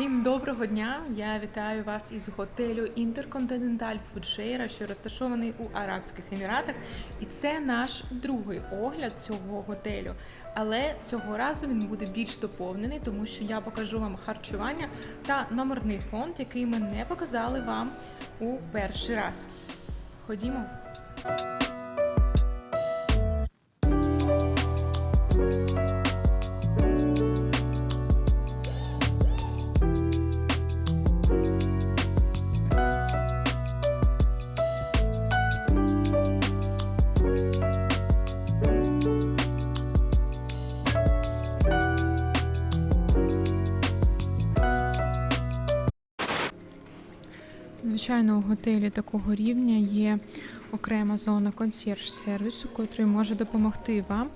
Всім доброго дня! Я вітаю вас із готелю Інтерконтиненталь Фуджейра, що розташований у Арабських Еміратах. І це наш другий огляд цього готелю. Але цього разу він буде більш доповнений, тому що я покажу вам харчування та номерний фонд, який ми не показали вам у перший раз. Ходімо. Звичайно, у готелі такого рівня є окрема зона консьєрж-сервісу, котрий може допомогти вам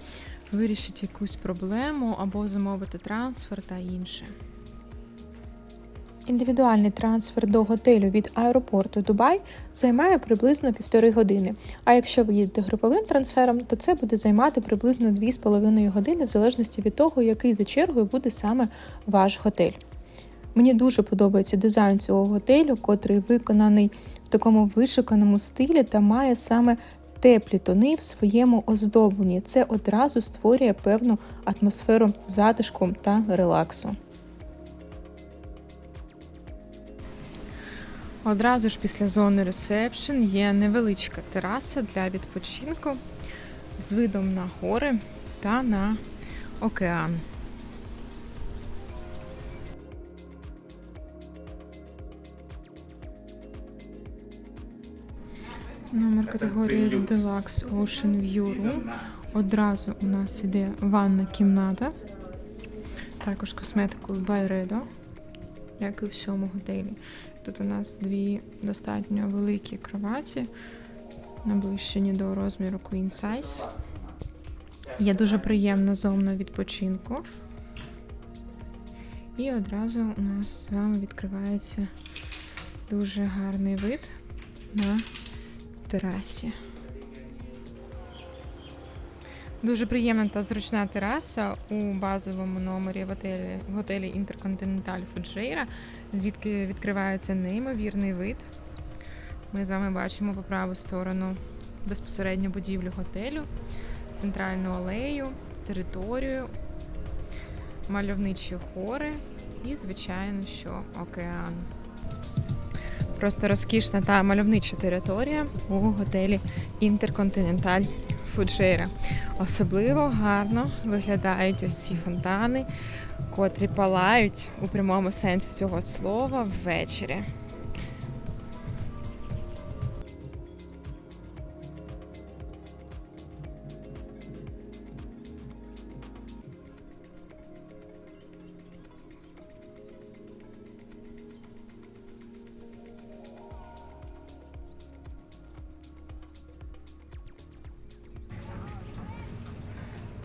вирішити якусь проблему або замовити трансфер та інше. Індивідуальний трансфер до готелю від аеропорту Дубай займає приблизно півтори години. А якщо ви їдете груповим трансфером, то це буде займати приблизно 2,5 години, в залежності від того, який за чергою буде саме ваш готель. Мені дуже подобається дизайн цього готелю, котрий виконаний в такому вишуканому стилі та має саме теплі тони в своєму оздобленні. Це одразу створює певну атмосферу затишку та релаксу. Одразу ж після зони ресепшн є невеличка тераса для відпочинку з видом на гори та на океан. Номер категорії Deluxe Ocean View Room. Одразу у нас іде ванна кімната, також косметикою Byredo, як і в всьому готелі. Тут у нас дві достатньо великі кроваті, наближені до розміру Queen Size. Є дуже приємна зона відпочинку. І одразу у нас з вами відкривається дуже гарний вид на терасі. Дуже приємна та зручна тераса у базовому номері в готелі, в готелі Інтерконтиненталь Фуджейра, звідки відкривається неймовірний вид. Ми з вами бачимо по праву сторону безпосередньо будівлю готелю, центральну алею, територію, мальовничі гори і, звичайно, що океан. Просто розкішна та мальовнича територія у готелі Інтерконтиненталь Фуджейра. Особливо гарно виглядають ось ці фонтани, котрі палають у прямому сенсі цього слова ввечері.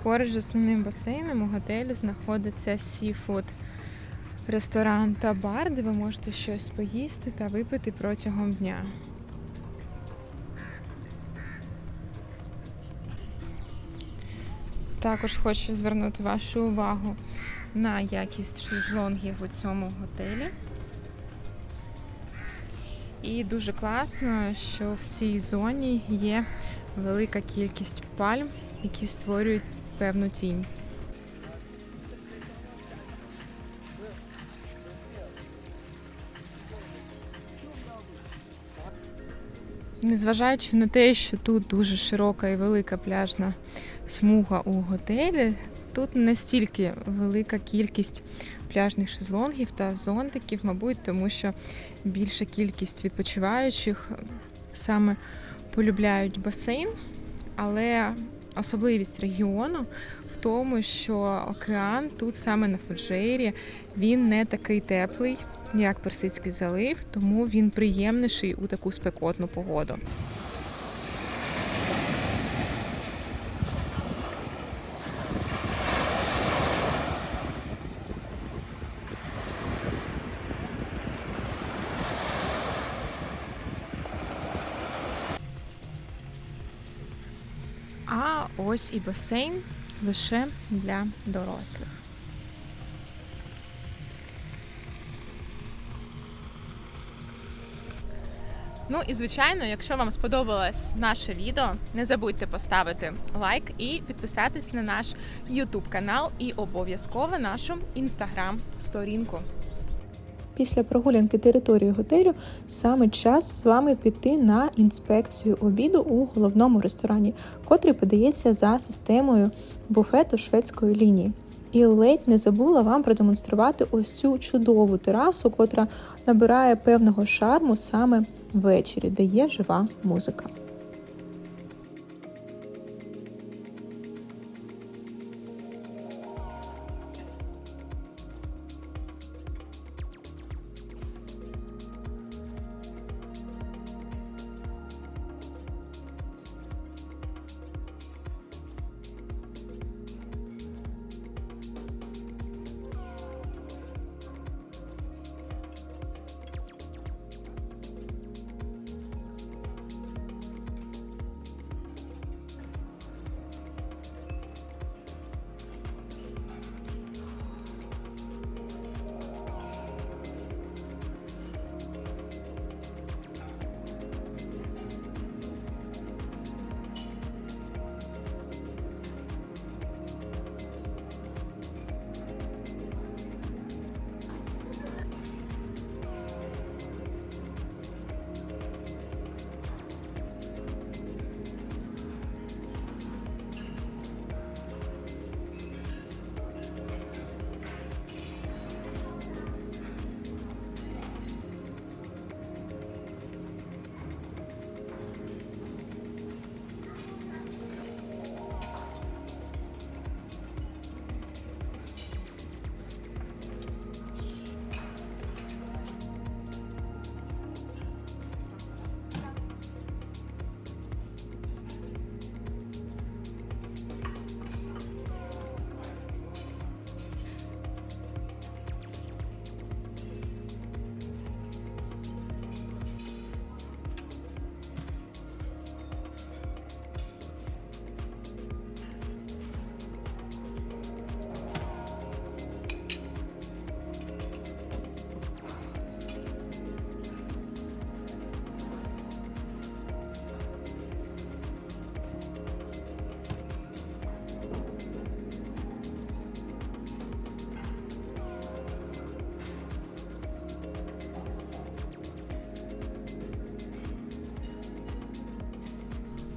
Поруч з основним басейном у готелі знаходиться сіфуд ресторан та бар, де ви можете щось поїсти та випити протягом дня. Також хочу звернути вашу увагу на якість шезлонгів у цьому готелі. І дуже класно, що в цій зоні є велика кількість пальм, які створюють певну тінь. Незважаючи на те, що тут дуже широка і велика пляжна смуга у готелі, тут настільки велика кількість пляжних шезлонгів та зонтиків, мабуть, тому що більша кількість відпочиваючих саме полюбляють басейн, але особливість регіону в тому, що океан тут саме на Фуджейрі він не такий теплий, як Персидський залив, тому він приємніший у таку спекотну погоду. Ось і басейн лише для дорослих. Ну і звичайно, якщо вам сподобалось наше відео, не забудьте поставити лайк і підписатись на наш YouTube канал і обов'язково нашу інстаграм-сторінку. Після прогулянки території готелю саме час з вами піти на інспекцію обіду у головному ресторані, котрий подається за системою буфету шведської лінії. І ледь не забула вам продемонструвати ось цю чудову терасу, котра набирає певного шарму саме ввечері, де є жива музика.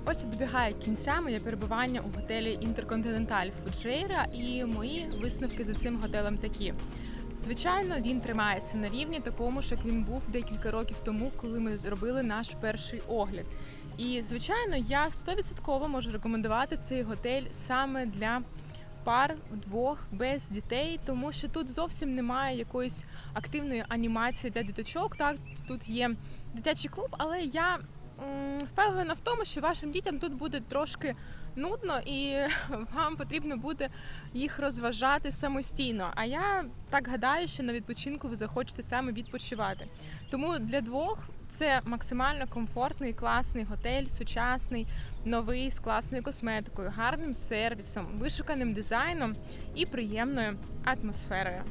Ось і добігає кінця моє перебування у готелі Intercontinental Fujairah і мої висновки за цим готелем такі. Звичайно, він тримається на рівні такому ж, як він був декілька років тому, коли ми зробили наш перший огляд. І звичайно, я 100% можу рекомендувати цей готель саме для пар вдвох без дітей, тому що тут зовсім немає якоїсь активної анімації для діточок. Так тут є дитячий клуб, але я впевнена в тому, що вашим дітям тут буде трошки нудно і вам потрібно буде їх розважати самостійно. А я так гадаю, що на відпочинку ви захочете саме відпочивати. Тому для двох це максимально комфортний, класний готель, сучасний, новий з класною косметикою, гарним сервісом, вишуканим дизайном і приємною атмосферою.